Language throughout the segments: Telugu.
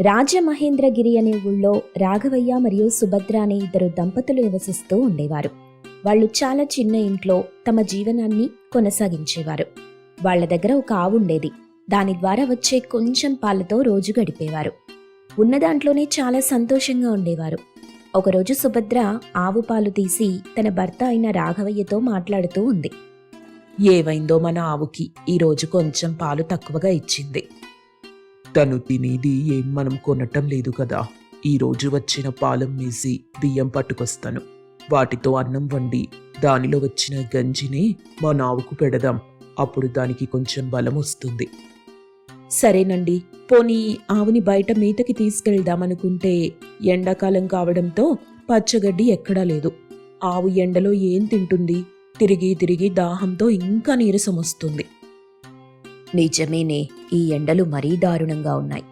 రాజమహేంద్రగిరి అనే ఊళ్ళో రాఘవయ్య మరియు సుభద్ర అనే ఇద్దరు దంపతులు నివసిస్తూ ఉండేవారు. వాళ్ళు చాలా చిన్న ఇంట్లో తమ జీవనాన్ని కొనసాగించేవారు. వాళ్ళ దగ్గర ఒక ఆవు ఉండేది. దాని ద్వారా వచ్చే కొంచెం పాలతో రోజు గడిపేవారు. ఉన్న దాంట్లోనే చాలా సంతోషంగా ఉండేవారు. ఒకరోజు సుభద్ర ఆవు పాలు తీసి తన భర్త అయిన రాఘవయ్యతో మాట్లాడుతూ ఉంది. ఏవైందో మన ఆవుకి ఈరోజు కొంచెం పాలు తక్కువగా ఇచ్చింది. తను తినేది ఏం మనం కొనటం లేదు కదా. ఈరోజు వచ్చిన పాలం వేసి బియ్యం పట్టుకొస్తాను. వాటితో అన్నం వండి దానిలో వచ్చిన గంజిని మా నావుకు పెడదాం. అప్పుడు దానికి కొంచెం బలం వస్తుంది. సరేనండి. పోనీ ఆవుని బయట మేతకి తీసుకెళ్దామనుకుంటే ఎండాకాలం కావడంతో పచ్చగడ్డి ఎక్కడా లేదు. ఆవు ఎండలో ఏం తింటుంది? తిరిగి తిరిగి దాహంతో ఇంకా నీరసం వస్తుంది. నిజమేనే ఈ ఎండలు మరీ దారుణంగా ఉన్నాయి.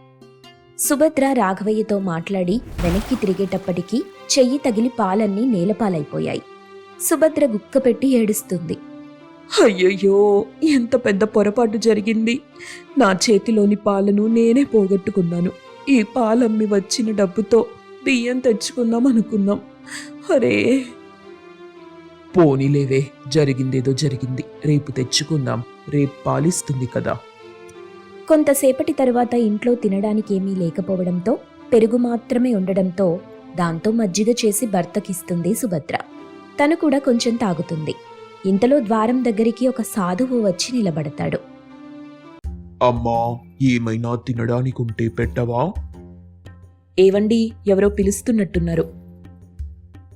సుభద్ర రాఘవయ్యతో మాట్లాడి వెనక్కి తిరిగేటప్పటికీ చెయ్యి తగిలి పాలన్నీ నేలపాలైపోయాయి. సుభద్ర గుక్కపెట్టి ఏడుస్తుంది. అయ్యయ్యో ఎంత పెద్ద పొరపాటు జరిగింది. నా చేతిలోని పాలను నేనే పోగొట్టుకున్నాను. ఈ పాలమ్మి వచ్చిన డబ్బుతో బియ్యం తెచ్చుకుందాం అనుకున్నాం. అరే! పోనీలేవే జరిగిందేదో జరిగింది. రేపు తెచ్చుకుందాం. రేపు పాలిస్తుంది కదా. కొంతసేపటి తరువాత ఇంట్లో తినడానికి ఏమీ లేకపోవడంతో పెరుగు మాత్రమే ఉండడంతో దాంతో మజ్జిగ చేసి భర్తకిస్తుంది సుభద్ర. తను కూడా కొంచెం తాగుతుంది. ఇంతలో ద్వారం దగ్గరికి ఒక సాధువు వచ్చి నిలబడతాడు. అమ్మా ఏమైనా తినడానికి ఉంటే పెట్టవా? ఏవండి ఎవరో పిలుస్తున్నట్టున్నారు.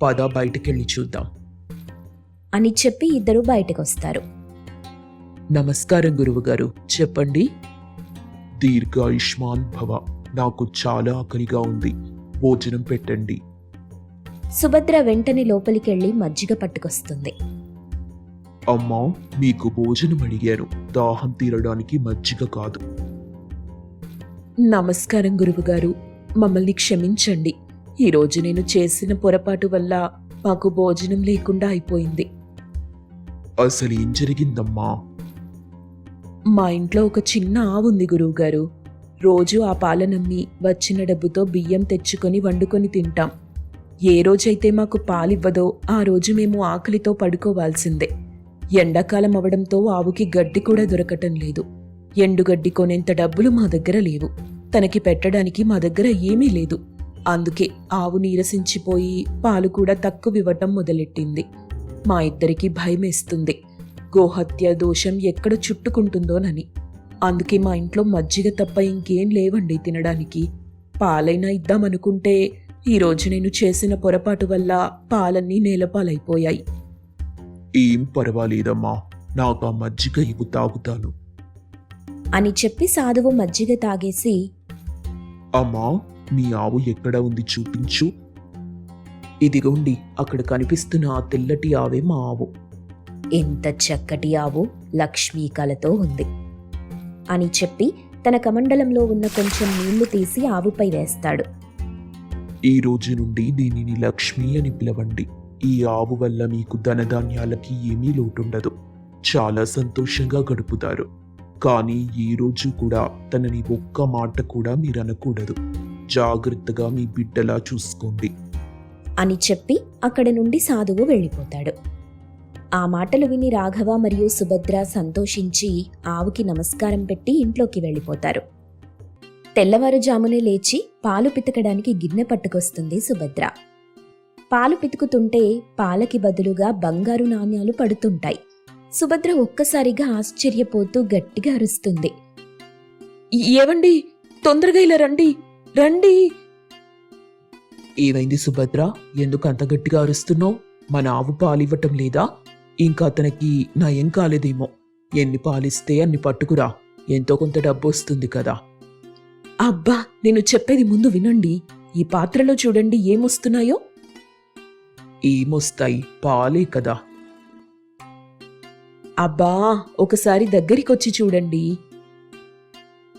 పద బయటికెళ్ళి చూద్దాం. అని చెప్పి ఇద్దరు బయటకొస్తారు. నమస్కారం గురువుగారు. చెప్పండి. దీర్ఘాయుష్మాన్ భవ. నాకు చాలా ఆకలిగా ఉంది. భోజనం పెట్టండి. సుభద్ర వెంటనే లోపలికెళ్ళి మజ్జిగ పట్టుకొస్తుంది. అమ్మా మీకు భోజనం అడిగాను. దాహం తీరడానికి మజ్జిగ కాదు. నమస్కారం గురువుగారు. మమ్మల్ని క్షమించండి. ఈరోజు నేను చేసిన పొరపాటు వల్ల మాకు భోజనం లేకుండా అయిపోయింది. అసలు ఏం జరిగిందమ్మా? మా ఇంట్లో ఒక చిన్న ఆవు ఉంది గురువుగారు. రోజు ఆ పాలనమ్మి వచ్చిన డబ్బుతో బియ్యం తెచ్చుకొని వండుకొని తింటాం. ఏ రోజైతే మాకు పాలివ్వదో ఆ రోజు మేము ఆకలితో పడుకోవాల్సిందే. ఎండాకాలం అవడంతో ఆవుకి గడ్డి కూడా దొరకటం లేదు. ఎండుగడ్డి కొనేంత డబ్బులు మా దగ్గర లేవు. తనకి పెట్టడానికి మా దగ్గర ఏమీ లేదు. అందుకే ఆవు నీరసించిపోయి పాలు కూడా తక్కువ ఇవ్వటం మొదలెట్టింది. మా ఇద్దరికి భయమేస్తుంది. గోహత్య దోషం ఎక్కడ చుట్టుకుంటుందోనని. అందుకే మా ఇంట్లో మజ్జిగ తప్ప ఇంకేం లేవండి తినడానికి. పాలైనా ఇద్దామనుకుంటే ఈరోజు నేను చేసిన పొరపాటు వల్ల పాలన్నీ నేలపాలైపోయాయి. ఏం పర్వాలేదమ్మా నాకు ఆ మజ్జిగ ఇవ్వు తాగుతాను. అని చెప్పి సాధువు మజ్జిగ తాగేసి అమ్మా మీ ఆవు ఎక్కడ ఉంది చూపించు. ఇదిగోండి అక్కడ కనిపిస్తున్న ఆ తెల్లటి ఆవే మా ఆవు. ఎంత చక్కటి ఆవు లక్ష్మీ కలతో ఉంది. అని చెప్పి తన కమండలంలో ఉన్న కొంచెం నీళ్ళు తీసి ఆవుపై వేస్తాడు. ఈ రోజు నుండి దీనిని లక్ష్మి అని పిలవండి. ఈ ఆవు వల్ల మీకు ధనధాన్యాలకి ఏమీ లోటుండదు. చాలా సంతోషంగా గడుపుతారు. కానీ ఈ రోజు కూడా తనని ఒక్క మాట కూడా మీరు అనకూడదు. జాగ్రత్తగా మీ బిడ్డలా చూసుకోండి. అని చెప్పి అక్కడి నుండి సాధువు వెళ్ళిపోతాడు. ఆ మాటలు విని రాఘవ మరియు సుభద్ర సంతోషించి ఆవుకి నమస్కారం పెట్టి ఇంట్లోకి వెళ్ళిపోతారు. తెల్లవారుజామునే లేచి పాలు పితకడానికి గిన్నె పట్టుకొస్తుంది సుభద్ర. పాలు పితుకుతుంటే పాలకి బదులుగా బంగారు నాణ్యాలు పడుతుంటాయి. సుభద్ర ఒక్కసారిగా ఆశ్చర్యపోతూ గట్టిగా అరుస్తుంది. ఏవండి? తొందరగా ఇలా రండి. రండి. ఏవైంది సుభద్ర? ఎందుకు అంత గట్టిగా అరుస్తున్నావు? మన ఆవు పాలివ్వటం లేదా? ఇంకా అతనికి నయం కాలేదేమో. ఎన్ని పాలిస్తే అన్ని పట్టుకురా. ఎంతో కొంత డబ్బు వస్తుంది కదా. అబ్బా నేను చెప్పేది ముందు వినండి. ఈ పాత్రలో చూడండి ఏమొస్తున్నాయో. ఏమొస్తాయి? పాలే కదా. అబ్బా ఒకసారి దగ్గరికొచ్చి చూడండి.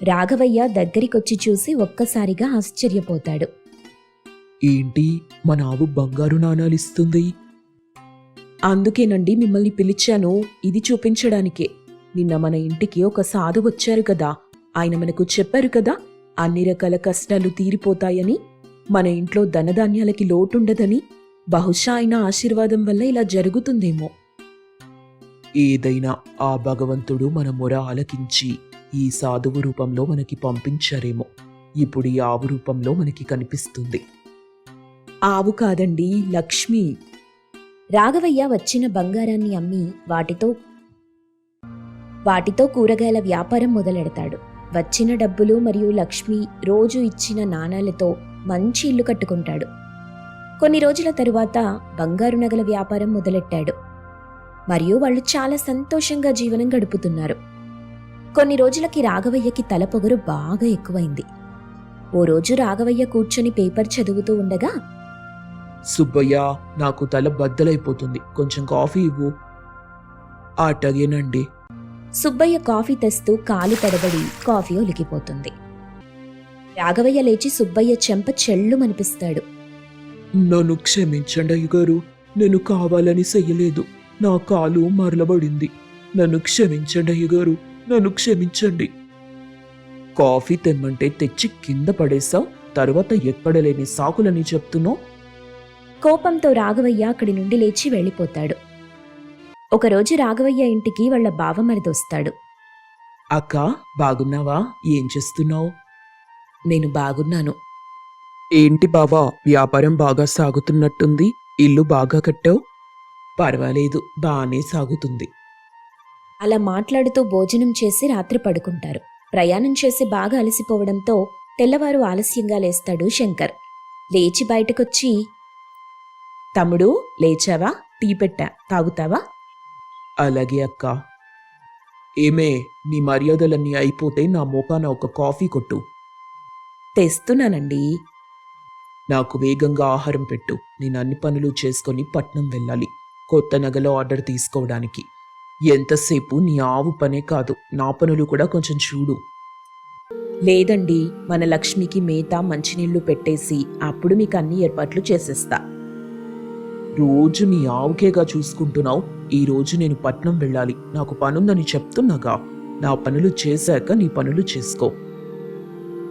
రాఘవయ్య దగ్గరికొచ్చి చూసి ఒక్కసారిగా ఆశ్చర్యపోతాడు. ఏంటి? మన ఆవు బంగారు నాణాలు ఇస్తుంది. అందుకేనండి మిమ్మల్ని పిలిచాను. ఇది చూపించడానికే. నిన్న మన ఇంటికి ఒక సాధు వచ్చారు కదా. ఆయన మనకు చెప్పారు కదా అన్ని రకాల కష్టాలు తీరిపోతాయని మన ఇంట్లో ధనధాన్యాలకి లోటుండదని. బహుశా ఆయన ఆశీర్వాదం వల్ల ఇలా జరుగుతుందేమో. ఏదైనా ఆ భగవంతుడు మన మొర ఆలకించి ఈ సాధువు రూపంలో మనకి పంపించారేమో. ఇప్పుడు ఈ ఆవు రూపంలో మనకి కనిపిస్తుంది. ఆవు కాదండి లక్ష్మి. రాఘవయ్య వచ్చిన బంగారాన్ని అమ్మి వాటితో వాటితో కూరగాయల వ్యాపారం మొదలెడతాడు. వచ్చిన డబ్బులు మరియు లక్ష్మి రోజు ఇచ్చిన నాణాలతో మంచి ఇల్లు కట్టుకుంటాడు. కొన్ని రోజుల తరువాత బంగారు నగల వ్యాపారం మొదలెట్టాడు. మరియు వాళ్ళు చాలా సంతోషంగా జీవనం గడుపుతున్నారు. కొన్ని రోజులకి రాఘవయ్యకి తల పొగరు బాగా ఎక్కువైంది. ఓ రోజు రాఘవయ్య కూర్చొని పేపర్ చదువుతూ ఉండగా సుబ్బయ్య నాకు తల బద్దలైపోతుంది. కొంచెం కాఫీ ఇవ్వు. అటగేనండి సుబ్బయ్య కాఫీ తెస్తూ కాలు తడబడి కాఫీ ఒలికిపోతుంది. రాఘవయ్య లేచి సుబ్బయ్య చెంప చెళ్ళుమనిపిస్తాడు. నన్ను క్షమించండి అయ్యగారు. నేను కావాలని చెయ్యలేదు. నా కాలు మరలబడింది. నన్ను క్షమించండి అయ్యగారు. నన్ను క్షమించండి. కాఫీ తెమ్మంటే తెచ్చి కింద పడేసావు తర్వాత ఎక్కడ లేని సాకులని చెప్తున్నావు. కోపంతో రాఘవయ్య అక్కడి నుండి లేచి వెళ్ళిపోతాడు. ఒకరోజు రాఘవయ్య ఇంటికి వాళ్ళ బావమరిదొస్తాడు. అక్క బాగున్నావా? ఏం చేస్తున్నావు? నేను బాగున్నాను. ఏంటి బావా వ్యాపారం బాగా సాగుతున్నట్టుంది ఇల్లు బాగా కట్టావు? పర్వాలేదు బానే సాగుతుంది. అలా మాట్లాడుతూ భోజనం చేసి రాత్రి పడుకుంటారు. ప్రయాణం చేసి బాగా అలసిపోవడంతో తెల్లవారు ఆలస్యంగా లేస్తాడు శంకర్. లేచి బయటకొచ్చి తమ్ముడు లేచావా? టీ పెట్టా. తాగుతావా? అలాగే అక్క. ఏమే నీ మర్యాదలన్నీ అయిపోతే నా మోకాన ఒక కాఫీ కొట్టు. తెస్తున్నానండి. నాకు వేగంగా ఆహారం పెట్టు. నేను అన్ని పనులు చేసుకొని పట్నం వెళ్ళాలి. కొత్త నగలో ఆర్డర్ తీసుకోవడానికి. ఎంతసేపు నీ ఆవు పనే కాదు. నా పనులు కూడా కొంచెం చూడు. లేదండి. మన లక్ష్మికి మేత మంచినీళ్ళు పెట్టేసి అప్పుడు మీకు అన్ని ఏర్పాట్లు చేసేస్తా. రోజు నీ ఆవుకేగా చూసుకుంటున్నావు. ఈ రోజు నేను పట్నం వెళ్ళాలి. నాకు పనుందని చెప్తున్నాగా. నా పనులు చేశాక నీ పనులు చేసుకో.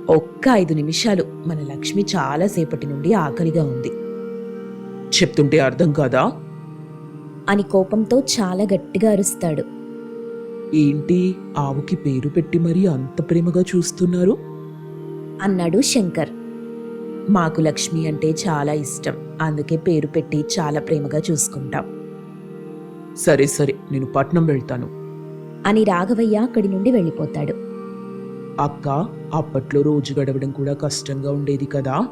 ఒక్క ఐదు నిమిషాలు. మన లక్ష్మి చాలా సేపటి నుండి ఆకలిగా ఉంది. చెప్తుంటే అర్థం కాదా? అని కోపంతో చాలా గట్టిగా అరుస్తాడు. ఏంటి? ఆవుకి పేరు పెట్టి మరీ అంత ప్రేమగా చూస్తున్నారు? అన్నాడు శంకర్. మాకు లక్ష్మి అంటే చాలా ఇష్టం. అందుకే పేరు పెట్టి చాలా ప్రేమగా చూసుకుంటాం. సరే సరే నేను పట్నం వెళ్తాను. అని రాఘవయ్య అక్కడి నుండి వెళ్ళిపోతాడు. అక్క అప్పట్లో రోజు గడవడం కూడా కష్టంగా ఉండేది కదా.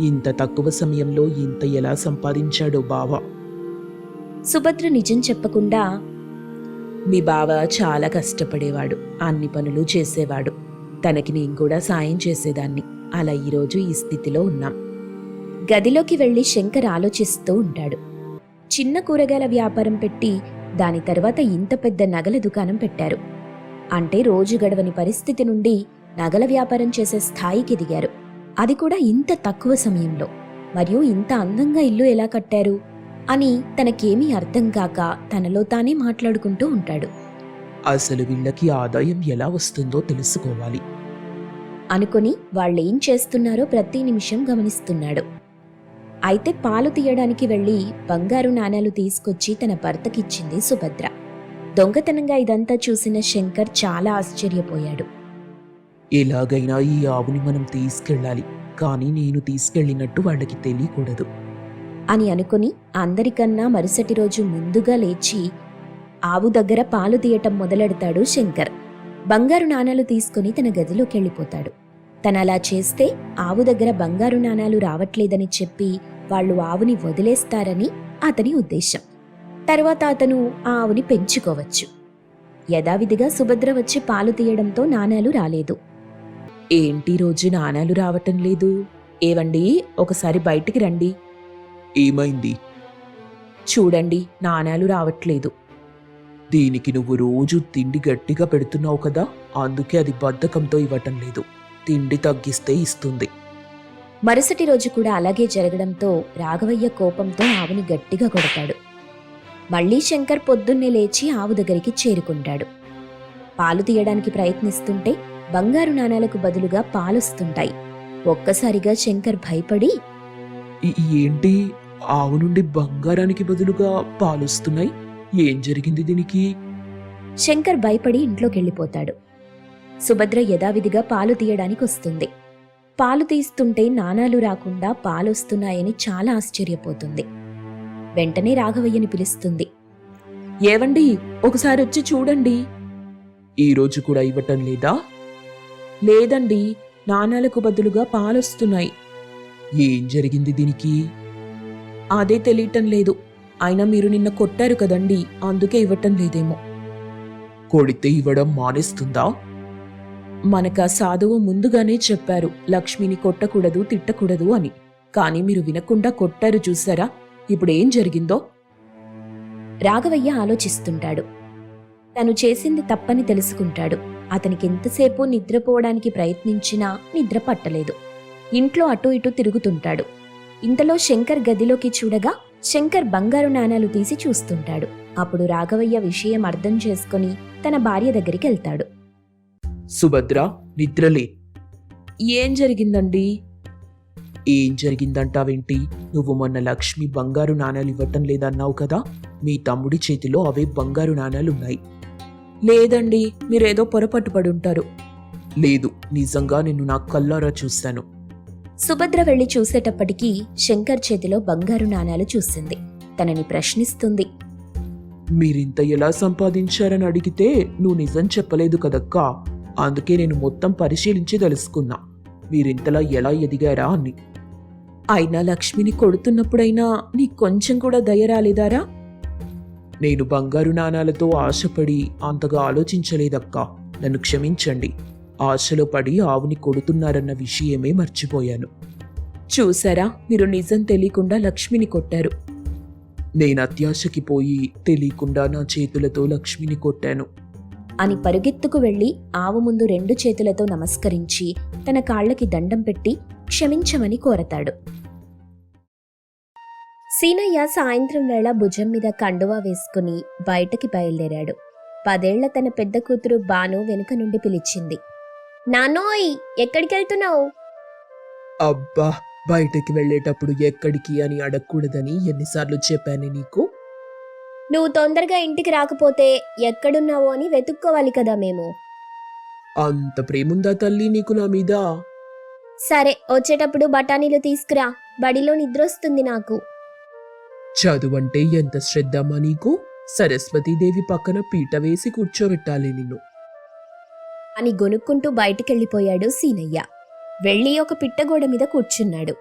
ఇంత తక్కువ సమయంలో ఇంత ఎలా సంపాదించాడో బావ. సుభద్ర నిజం చెప్పకుండా మీ బావ చాలా కష్టపడేవాడు. అన్ని పనులు చేసేవాడు. తనకి నేను కూడా సాయం చేసేదాన్ని. అలా ఈరోజు ఈ స్థితిలో ఉన్నాం. గదిలోకి వెళ్ళి శంకర్ ఆలోచిస్తూ ఉంటాడు. చిన్న కూరగాయల వ్యాపారం పెట్టి దాని తర్వాత ఇంత పెద్ద నగల దుకాణం పెట్టారు. అంటే రోజు గడవని పరిస్థితి నుండి నగల వ్యాపారం చేసే స్థాయికి దిగారు. అది కూడా ఇంత తక్కువ సమయంలో. మరియు ఇంత అందంగా ఇల్లు ఎలా కట్టారు? అని తనకేమీ అర్థం కాక తనలో తానే మాట్లాడుకుంటూ ఉంటాడు. అసలు వీళ్ళకి ఆదాయం ఎలా వస్తుందో తెలుసుకోవాలి. అనుకుని వాళ్ళేం చేస్తున్నారో ప్రతి నిమిషం గమనిస్తున్నాడు. అయితే పాలు తీయడానికి వెళ్ళి బంగారు నాణేలు తీసుకొచ్చి తన భర్తకిచ్చింది సుభద్ర. దొంగతనంగా ఇదంతా చూసిన శంకర్ చాలా ఆశ్చర్యపోయాడు. ఎలాగైనా ఈ ఆవుని మనం తీసుకెళ్ళాలి కానీ నేను తీసుకెళ్ళినట్టు వాళ్ళకి తెలియకూడదు. అని అనుకుని అందరికన్నా మరుసటి రోజు ముందుగా లేచి ఆవు దగ్గర పాలు తీయటం మొదలెడతాడు శంకర్. బంగారు నాణాలు తీసుకుని తన గదిలోకి వెళ్ళిపోతాడు తను అలా చేస్తే ఆవు దగ్గర బంగారు నాణాలు రావట్లేదని చెప్పి వాళ్ళు ఆవుని వదిలేస్తారని అతని ఉద్దేశం. తర్వాత అతను ఆ ఆవుని పెంచుకోవచ్చు. యథావిధిగా సుభద్ర వచ్చి పాలు తీయడంతో నాణాలు రాలేదు. ఏంటి రోజు నాణాలు రావటం లేదు? ఏవండి? ఒకసారి బయటికి రండి. ఏమైంది? చూడండి నాణాలు రావట్లేదు. దీనికి నువ్వు రోజు తిండి గట్టిగా పెడుతున్నావు కదా అందుకే అది బద్ధకంతో ఇవ్వటం లేదు. తిండి తగ్గిస్తే ఇస్తుంది. మరుసటి రోజు కూడా అలాగే జరగడంతో రాఘవయ్య కోపంతో ఆవుని గట్టిగా కొడతాడు. మళ్ళీ శంకర్ పొద్దున్నే లేచి ఆవు దగ్గరికి చేరుకుంటాడు. పాలు తీయడానికి ప్రయత్నిస్తుంటే బంగారు నాణాలకు బదులుగా పాలొస్తుంటాయి. ఒక్కసారిగా శంకర్ భయపడి ఏంటి? ఆవు నుండి బంగారానికి బదులుగా పాలొస్తున్నాయి? ఏం జరిగింది దీనికి? శంకర్ భయపడి ఇంట్లోకెళ్ళిపోతాడు. సుభద్ర యథావిధిగా పాలు తీయడానికి వస్తుంది. పాలు తీస్తుంటే నాణాలు రాకుండా పాలొస్తున్నాయని చాలా ఆశ్చర్యపోతుంది. వెంటనే రాఘవయ్యని పిలుస్తుంది. ఏవండి ఒకసారి వచ్చి చూడండి. ఈ రోజు కూడా ఇవ్వటం లేదా? లేదండి నాణాలకు బదులుగా పాలొస్తున్నాయి. ఏం జరిగింది దీనికి? అదే తెలియటం లేదు. అయినా మీరు నిన్న కొట్టారు కదండి అందుకే ఇవ్వటం లేదేమో. కొడితే ఇవ్వడం మానేస్తుందా? మనకు ఆ సాధువు ముందుగానే చెప్పారు లక్ష్మిని కొట్టకూడదు తిట్టకూడదు అని. కానీ మీరు వినకుండా కొట్టారు చూసారా ఇప్పుడు ఏం జరిగిందో? రాఘవయ్య ఆలోచిస్తుంటాడు. తను చేసింది తప్పని తెలుసుకుంటాడు. అతనికి ఎంతసేపు నిద్రపోవడానికి ప్రయత్నించినా నిద్ర పట్టలేదు. ఇంట్లో అటు ఇటు తిరుగుతుంటాడు. ఇంతలో శంకర్ గదిలోకి చూడగా శంకర్ బంగారు నాణాలు తీసి చూస్తుంటాడు. అప్పుడు రాఘవయ్య విషయం అర్థం చేసుకొని తన భార్య దగ్గరికి వెళ్తాడు సుభద్ర నిద్రలే. ఏం జరిగిందండి? ఏం జరిగిందంటావేంటి? నువ్వు మొన్న లక్ష్మి బంగారు నాణాలు ఇవ్వటం లేదన్నావు కదా? మీ తమ్ముడి చేతిలో అవే బంగారు నాణాలున్నాయి. లేదండి మీరేదో పొరపాటు పడి ఉంటారు లేదు నిజంగా నేను నా కల్లారా చూశాను సుభద్ర వెళ్ళి చూసేటప్పటికీ శంకర్ చేతిలో బంగారు నాణాలు చూసింది. తనని ప్రశ్నిస్తుంది. మీరింత ఎలా సంపాదించారని అడిగితే నువ్వు నిజం చెప్పలేదు కదక్కా? అందుకే నేను మొత్తం పరిశీలించి తెలుసుకున్నా. మీరింతలా ఎలా ఎదిగారా అని. అయినా లక్ష్మిని కొడుతున్నప్పుడైనా నీకు కొంచెం కూడా దయ రాలేదారా? నేను బంగారు నాణాలతో ఆశపడి అంతగా ఆలోచించలేదక్కా. నన్ను క్షమించండి. ఆశలో పడి ఆవుని కొడుతున్నారన్న విషయమే మర్చిపోయాను. చూసారా? మీరు నిజం తెలియకుండా లక్ష్మిని కొట్టారు. నేను అత్యాశకి పోయి తెలియకుండా నా చేతులతో లక్ష్మిని కొట్టాను. అని పరుగెత్తుకు వెళ్ళి ఆవు ముందు రెండు చేతులతో నమస్కరించి తన కాళ్ళకి దండం పెట్టి క్షమించమని కోరతాడు. సీనయ్య సాయంత్రం వేళ భుజం మీద కండువా వేసుకుని బయటకి బయలుదేరాడు. పదేళ్ళ తన పెద్ద కూతురు బాను వెనుక నుండి పిలిచింది. నానోయ్ ఎక్కడికెళ్తున్నావు? అబ్బా బయటకి వెళ్ళేటప్పుడు ఎక్కడికి అని అడగకూడదని ఎన్నిసార్లు చెప్పాను నీకు? నువ్వు తొందరగా ఇంటికి రాకపోతే ఎక్కడున్నావో అని వెతుక్కోవాలి కదా మేము. అంత ప్రేముందా తల్లి నీకు నా మీద? సరే వచ్చేటప్పుడు బఠానీలు తీసుకురా. బడిలో నిద్రొస్తుంది నాకు. చదువంటే ఎంత శ్రద్ధమ్మా నీకు? సరస్వతీదేవి పక్కన పీట వేసి కూర్చోబెట్టాలి నిన్ను. అని గొనుక్కుంటూ బయటికెళ్ళిపోయాడు సీనయ్య. వెళ్ళి ఒక పిట్టగోడ మీద కూర్చున్నాడు.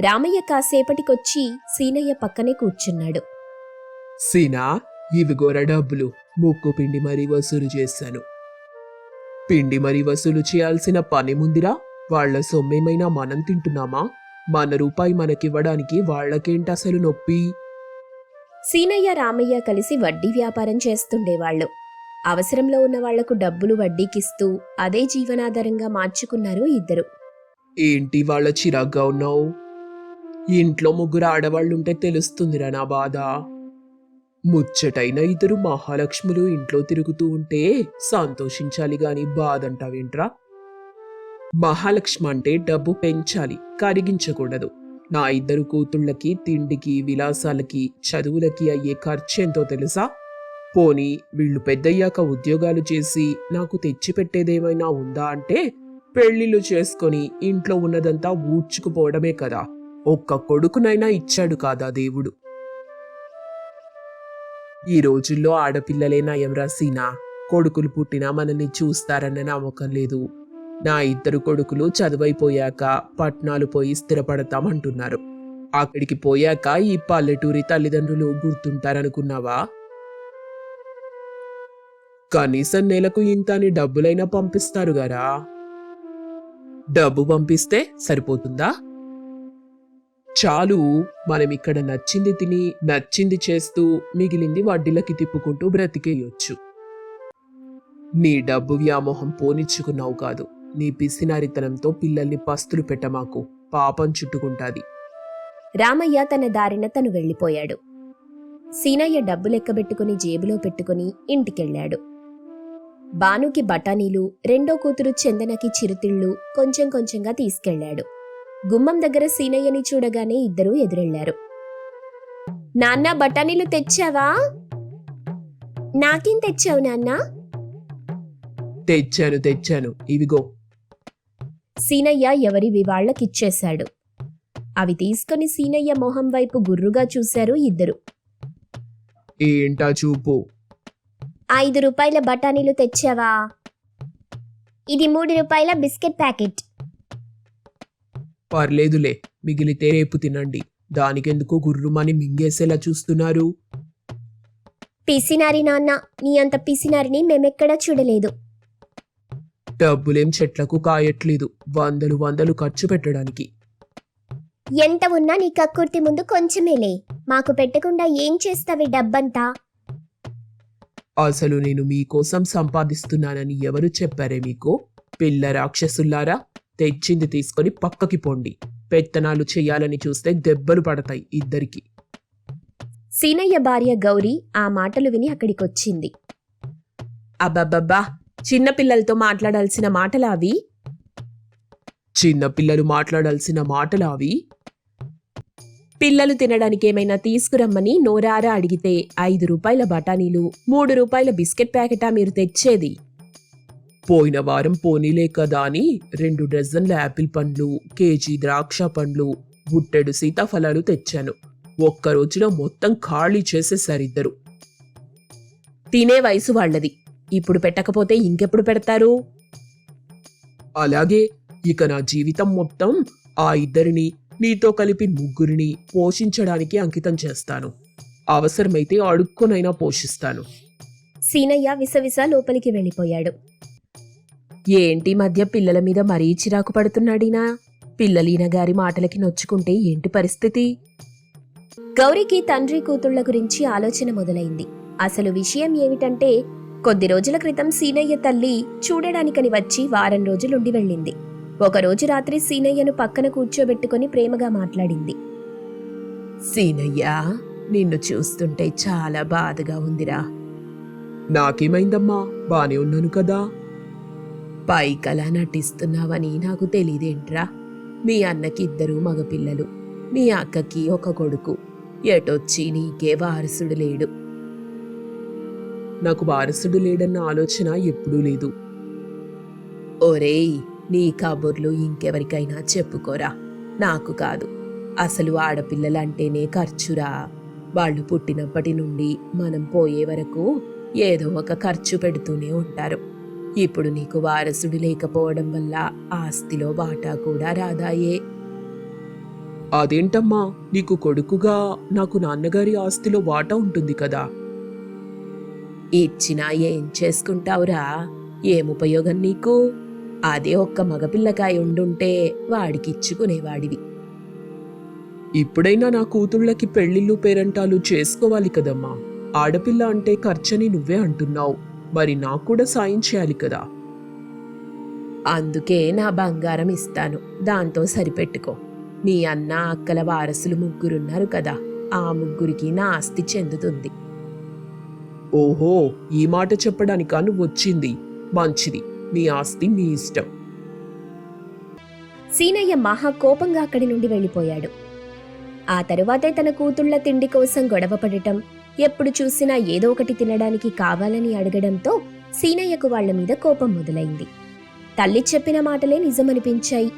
రామయ్య కాసేపటికొచ్చి సీనయ్య పక్కనే కూర్చున్నాడు. సీనా ఇవి గోర డబ్బులు. ముక్కు పిండి మరీ వసూలు చేశాను. పిండి మరీ వసూలు చేయాల్సిన పని ముందిరా. వాళ్ళ సొమ్మేమైనా మనం తింటున్నామా? మన రూపాయి మనకివ్వడానికి వాళ్ళకేంటి అసలు నొప్పి? సీనయ్య రామయ్య కలిసి వడ్డీ వ్యాపారం చేస్తుండేవాళ్ళు అవసరంలో ఉన్న వాళ్ళకు డబ్బులు వడ్డీకిస్తూ అదే జీవనాధారంగా మార్చుకున్నారు ఇద్దరు. ఏంటి వాళ్ళ చిరాగ్గా ఉన్నావు? ఇంట్లో ముగ్గురు ఆడవాళ్ళుంటే తెలుస్తుందిరా నా బాధ. ముచ్చటైన ఇద్దరు మహాలక్ష్ములు ఇంట్లో తిరుగుతూ ఉంటే సంతోషించాలి గాని బాధ అంటావేంట్రా మహాలక్ష్మి అంటే డబ్బు పెంచాలి కరిగించకూడదు. నా ఇద్దరు కూతుళ్ళకి తిండికి విలాసాలకి చదువులకి అయ్యే ఖర్చు ఎంతో తెలుసా? పోనీ వీళ్ళు పెద్దయ్యాక ఉద్యోగాలు చేసి నాకు తెచ్చిపెట్టేదేమైనా ఉందా అంటే పెళ్ళిళ్ళు చేసుకొని ఇంట్లో ఉన్నదంతా ఊడ్చుకుపోవడమే కదా. ఒక్క కొడుకునైనా ఇచ్చాడు కాదా దేవుడు? ఈ రోజుల్లో ఆడపిల్లలే నయం రాసినా కొడుకులు పుట్టినా మనల్ని చూస్తారన్న నమ్మకం లేదు. నా ఇద్దరు కొడుకులు చదువైపోయాక పట్నాలు పోయి స్థిరపడతామంటున్నారు. అక్కడికి పోయాక ఈ పల్లెటూరి తల్లిదండ్రులు గుర్తుంటారనుకున్నావా? కనీసం నెలకు ఇంత అని డబ్బులైనా పంపిస్తారు గారా? డబ్బు పంపిస్తే సరిపోతుందా? చాలు మనం ఇక్కడ నచ్చింది తిని నచ్చింది చేస్తూ మిగిలింది వడ్డీలకి తిప్పుకుంటూ బ్రతికేయొచ్చు. నీ డబ్బు వ్యామోహం పోనిచ్చుకున్నావు కాదు. నీ పిసినారితనంతో పిల్లల్ని పస్తులు పెట్టమాకు. పాపం చుట్టుకుంటాది. రామయ్య తన దారిన తను వెళ్ళిపోయాడు. సీనయ్య డబ్బు లెక్కబెట్టుకుని జేబులో పెట్టుకుని ఇంటికెళ్ళాడు. బానుకి బఠానీలు రెండో కూతురు చందనకి చిరుతిళ్ళు కొంచెం కొంచెంగా తీసుకెళ్ళాడు గుమ్మం దగ్గర సీనయ్యని చూడగానే ఇద్దరూ ఎదురెళ్ళారు. నాన్న బఠానీలు తెచ్చావా? నాకేం తెచ్చావు నాన్నా? తెచ్చాను తెచ్చాను. ఇవిగో. సీనయ్య ఎవరివి వాళ్ళకిచ్చేశాడు అవి తీసుకొని సీనయ్య మొహం వైపు గుర్రుగా చూశారు ఇద్దరు. ఏంటా చూపు? ఐదు రూపాయల బఠానీలు తెచ్చావా? ఇది మూడు రూపాయల బిస్కెట్ ప్యాకెట్. పర్లేదులే మిగిలితే రేపు తినండి. దానికెందుకు గుర్రుమని మింగేసేలా చూస్తున్నారు? పిసినారి నాన్న నీ అంత పిసినారిని మేమెక్కడా చూడలేదు. డబ్బులేం చెట్లకు కాయట్లేదు వందలు వందలు ఖర్చు పెట్టడానికి. ఎంత ఉన్నా నీ కక్కుర్తి ముందు కొంచెమేలే. మాకు పెట్టకుండా ఏం చేస్తావి డబ్బంతా? అసలు నేను మీకోసం సంపాదిస్తున్నానని ఎవరు చెప్పారే మీకు? పిల్ల రాక్షసుల్లారా తెచ్చింది తీసుకొని పక్కకి పోండి. పెత్తనాలు చేయాలని చూస్తే దెబ్బలు పడతాయి ఇద్దరికి. సీనయ్య భార్య గౌరీ ఆ మాటలు విని అక్కడికొచ్చింది. అబ్బబ్బబ్బా చిన్నపిల్లలతో మాట్లాడాల్సిన మాటలా అవి చిన్న పిల్లలు మాట్లాడాల్సిన మాటలు అవి పిల్లలు తినడానికి ఏమైనా తీసుకురమ్మని నోరారా అడిగితే ఐదు రూపాయల బఠానీలు మూడు రూపాయల బిస్కెట్ ప్యాకెటా మీరు తెచ్చేది? పోయిన వారం పోనీలే కదా అని రెండు డజన్ల యాపిల్ పండ్లు కేజీ ద్రాక్ష పండ్లు బుట్టెడు సీతాఫలాలు తెచ్చాను. ఒక్క రోజులో మొత్తం ఖాళీ చేసేసారిద్దరు. తినే వయసు వాళ్ళది. ఇప్పుడు పెట్టకపోతే ఇంకెప్పుడు పెడతారు? అలాగే ఇక నా జీవితం మొత్తం ఆ ఇద్దరిని నీతో కలిపి ముగ్గురిని పోషించడానికి అంకితం చేస్తాను. అవసరమైతే అడుక్కొనైనా పోషిస్తాను. సీనయ్య విసవిస లోపలికి వెళ్ళిపోయాడు. ఏంటి మధ్య పిల్లల మీద మరీ చిరాకు పడుతున్నాడినా పిల్లలీన గారి మాటలకి నొచ్చుకుంటే ఏంటి పరిస్థితి? గౌరికి తండ్రి కూతుళ్ళ గురించి ఆలోచన మొదలైంది. అసలు విషయం ఏమిటంటే కొద్ది రోజుల క్రితం సీనయ్య తల్లి చూడడానికని వచ్చి వారం రోజులుండి వెళ్ళింది. ఒకరోజు రాత్రి సీనయ్యను పక్కన కూర్చోబెట్టుకుని ప్రేమగా మాట్లాడింది. సీనయ్య నిన్ను చూస్తుంటే చాలా బాధగా ఉందిరా. నాకేమైందమ్మా? బానే ఉన్నాను కదా. పైకలా నటిస్తున్నావని నాకు తెలియదేంట్రా? మీ అన్నకి ఇద్దరు మగపిల్లలు. మీ అక్కకి ఒక కొడుకు. ఎటొచ్చి నీకే వారసుడు లేడు. నాకు వారసుడు లేడన్న ఆలోచన ఎప్పుడూ లేదు. ఒరేయ్ నీ కబుర్లు ఇంకెవరికైనా చెప్పుకోరా. నాకు కాదు. అసలు ఆడపిల్లలంటేనే ఖర్చురా. వాళ్ళు పుట్టినప్పటి నుండి మనం పోయే వరకు ఏదో ఒక ఖర్చు పెడుతూనే ఉంటారు. ఇప్పుడు నీకు వారసుడు లేకపోవడం వల్ల ఆస్తిలో వాటా కూడా రాదాయే. అదేంటమ్మా? నీకు కొడుకుగా నాకు నాన్నగారి ఆస్తిలో వాటా ఉంటుంది కదా. ఇచ్చినా ఏం చేసుకుంటావురా? ఏం ఉపయోగం నీకు? అదే ఒక్క మగపిల్లకాయ ఉండుంటే వాడికిచ్చుకునేవాడివి. ఇప్పుడైనా నా కూతుళ్ళకి పెళ్ళిళ్ళు పేరంటాలు చేసుకోవాలి కదమ్మా. ఆడపిల్ల అంటే ఖర్చని నువ్వే అంటున్నావు. మరి నాకు కూడా సాయం చేయాలి కదా. అందుకే నా బంగారం ఇస్తాను. దాంతో సరిపెట్టుకో. నీ అన్న అక్కల వారసులు ముగ్గురున్నారు కదా. ఆ ముగ్గురికి నా ఆస్తి చెందుతుంది. ఓహో ఈ మాట చెప్పడానికా నువ్వు వచ్చింది మంచిది. మీ ఆస్తి మీ ఇష్టం. సీనయ్య మహా కోపంగా అక్కడి నుండి వెళ్ళిపోయాడు. ఆ తరువాతే తన కూతుళ్ళ తిండి కోసం గొడవపడటం ఎప్పుడు చూసినా ఏదో ఒకటి తినడానికి కావాలని అడగడంతో సీనయ్యకు వాళ్ళ మీద కోపం మొదలైంది. తల్లి చెప్పిన మాటలే నిజమనిపించాయి.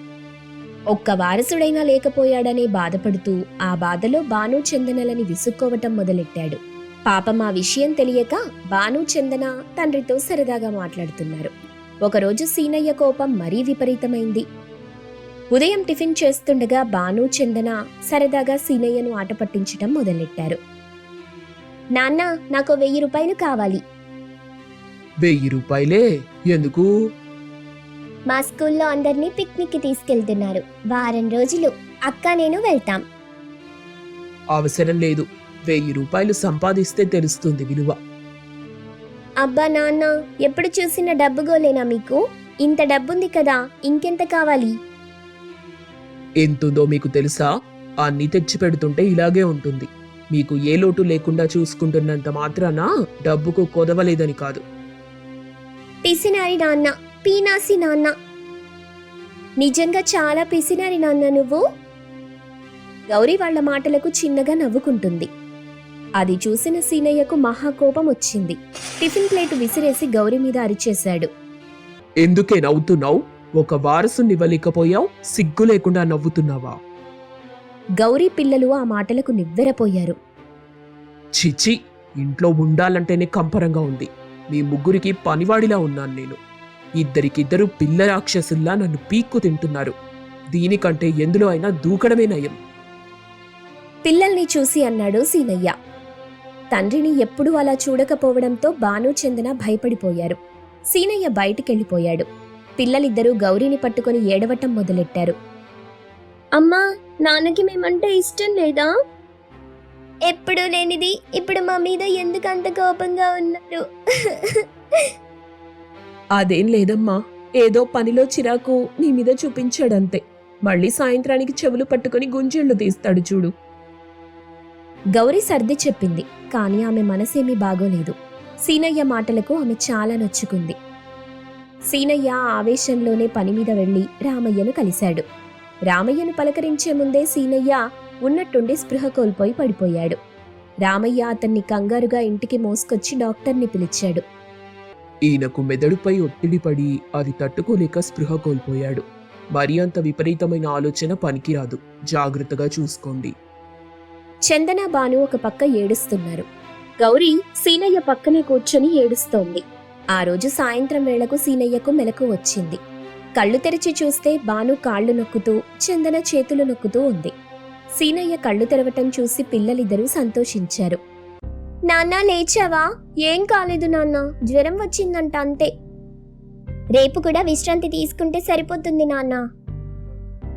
ఒక్క వారసుడైనా లేకపోయాడనే బాధపడుతూ ఆ బాధలో బాను చందనలని విసుక్కోవటం మొదలెట్టాడు. పాపం ఆ విషయం తెలియక బాను చందన తండ్రితో సరదాగా మాట్లాడుతున్నారు. ఒకరోజు సీనయ్య కోపం మరీ విపరీతమైంది. ఉదయం టిఫిన్ చేస్తుండగా బాను చందన సరదాగా సీనయ్యను ఆట పట్టించటం మొదలెట్టారు. నాన్న నాకు వెయ్యి రూపాయలు కావాలి. వెయ్యి రూపాయలే? ఎందుకు? మా స్కూల్లో అందరినీ పిక్నిక్కి తీసుకెళ్తున్నారు. వారం రోజులు అక్క నేను వెళ్తాం. అవసరం లేదు. వెయ్యి రూపాయలు సంపాదిస్తే తెలుస్తుంది విలువ. అబ్బా నాన్న ఎప్పుడు చూసిన డబ్బు గోలేనా మీకు? ఇంత డబ్బుంది కదా ఇంకెంత కావాలి? ఎంతుందో మీకు తెలుసా? అన్ని తెచ్చి పెడుతుంటే ఇలాగే ఉంటుంది. మీకు ఏ లోటు లేకుండా చూసుకుంటున్నంత మాత్రాన డబ్బుకు కొదవలేదని కాదు. పిసినారి నాన్న పీనాసి నాన్న. నిజంగా చాలా పిసినారి నాన్న నువ్వు? గౌరీ వాళ్ళ మాటలకు చిన్నగా నవ్వుకుంటుంది. అది చూసిన సీనయ్యకు మహాకోపం వచ్చింది. టిఫిన్ ప్లేట్ విసిరేసి గౌరీ మీద అరిచేశాడు. ఎందుకే నవ్వుతున్నావు? ఒక వారసుని ఇవ్వలేకపోయావు సిగ్గు లేకుండా నవ్వుతున్నావా? గౌరీ పిల్లలు ఆ మాటలకు నివ్వెరపోయారు. చిచి ఇంట్లో ఉండాలంటేనే కంపరంగా ఉంది. మీ ముగ్గురికి పనివాడిలా ఉన్నాను నేను. ఇద్దరికిద్దరు పిల్ల రాక్షసుల్లా నన్ను పీక్కు తింటున్నారు. దీనికంటే ఎందులో అయినా దూకడమే నయం. పిల్లల్ని చూసి అన్నాడు సీనయ్య. తండ్రిని ఎప్పుడూ అలా చూడకపోవడంతో బాను చందన భయపడిపోయారు. సీనయ్య బయటికెళ్ళిపోయాడు. పిల్లలిద్దరూ గౌరీని పట్టుకొని ఏడవటం మొదలెట్టారు. అమ్మా నాన్నకి మేమంటే ఇష్టం లేదా? ఎప్పుడు లేనిది ఇప్పుడు మా మీద ఎందుకు అంత కోపంగా ఉన్నారు? అదేం లేదమ్మా. ఏదో పనిలో చిరాకు నీ మీద చూపించాడంతే. మళ్ళీ సాయంత్రానికి చెవులు పట్టుకొని గుంజేళ్ళు తీస్తాడు చూడు. గౌరీ సర్ది చెప్పింది. కానీ ఆమె మనసేమీ బాగోలేదు. సీనయ్య మాటలకు ఆమె చాలా నొచ్చుకుంది. సీనయ్య ఆవేశంలోనే పని మీద వెళ్ళి రామయ్యను కలిశాడు. రామయ్యను పలకరించే ముందే సీనయ్య ఉన్నట్టుండి స్పృహ కోల్పోయి పడిపోయాడు. రామయ్య అతన్ని కంగారుగా ఇంటికి మోసుకొచ్చి డాక్టర్ని పిలిచాడు. ఈయనకు మెదడుపై ఒత్తిడి పడి అది తట్టుకోలేక స్పృహ కోల్పోయాడు. మరి అంత విపరీతమైన ఆలోచన పనికిరాదు. జాగ్రత్తగా చూసుకోండి. చందన బాను ఒక పక్క ఏడుస్తున్నారు. గౌరీ సీనయ్య పక్కనే కూర్చొని ఏడుస్తోంది. ఆ రోజు సాయంత్రం వేళకు సీనయ్యకు మెలకు వచ్చింది. కళ్ళు తెరిచి చూస్తే బాను కాళ్ళు నొక్కుతూ చందన చేతులు నొక్కుతూ ఉంది. సీనయ్య కళ్ళు తెరవటం చూసి పిల్లలిద్దరూ సంతోషించారు. నాన్న లేచావా? ఏం కాలేదు నాన్న? జ్వరం వచ్చిందంట అంతే. రేపు కూడా విశ్రాంతి తీసుకుంటే సరిపోతుంది నాన్న.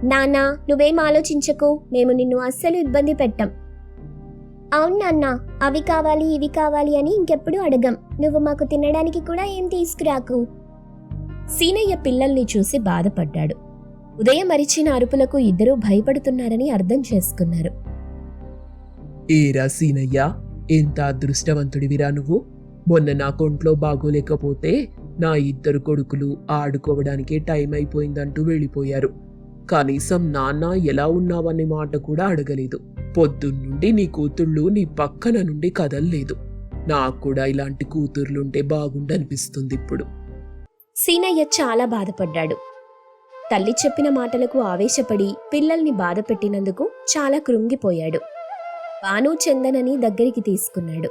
నాన్న నువ్వేం ఆలోచించకు. మేము నిన్ను అస్సలు ఇబ్బంది పెట్టం. అవును నాన్న అవి కావాలి ఇవి కావాలి అని ఇంకెప్పుడు అడగం. నువ్వు మాకు తినడానికి కూడా ఏం తీసుకురాకు. సీనయ్య పిల్లల్ని చూసి బాధపడ్డాడు. ఉదయం మరిచిన అరుపులకు ఇద్దరూ భయపడుతున్నారని అర్థం చేసుకున్నారు. ఏరా సీనయ్య ఎంత అదృష్టవంతుడివిరా నువ్వు? మొన్న నా కొంట్లో బాగోలేకపోతే నా ఇద్దరు కొడుకులు ఆడుకోవడానికే టైం అయిపోయిందంటూ వెళ్ళిపోయారు. కనీసం నాన్న ఎలా ఉన్నావనే మాట కూడా అడగలేదు. పొద్దున్నుండి నీ కూతుళ్ళు నీ పక్కన నుండి కదల్లేదు. నాకు కూడా ఇలాంటి కూతుర్లుంటే బాగుండనిపిస్తుంది ఇప్పుడు. సీనయ్య చాలా బాధపడ్డాడు. తల్లి చెప్పిన మాటలకు ఆవేశపడి పిల్లల్ని బాధ పెట్టినందుకు చాలా కృంగిపోయాడు. బాను చందనని దగ్గరికి తీసుకున్నాడు.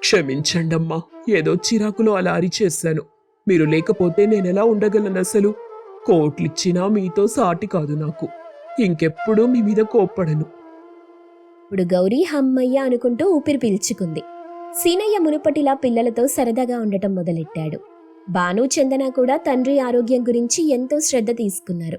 క్షమించండమ్మా ఏదో చిరాకులో అలా అరిచేశాను. మీరు లేకపోతే నేనెలా ఉండగలను అసలు? కోట్లిచ్చినా మీతో సాటి కాదు నాకు. ఇంకెప్పుడూ మీ మీద కోప్పడను. ఇప్పుడు గౌరీ హమ్మయ్య అనుకుంటూ ఊపిరి పీల్చుకుంది. సీనయ్య మునుపటిలా పిల్లలతో సరదాగా ఉండటం మొదలెట్టాడు. భాను చందన కూడా తండ్రి ఆరోగ్యం గురించి ఎంతో శ్రద్ధ తీసుకున్నారు.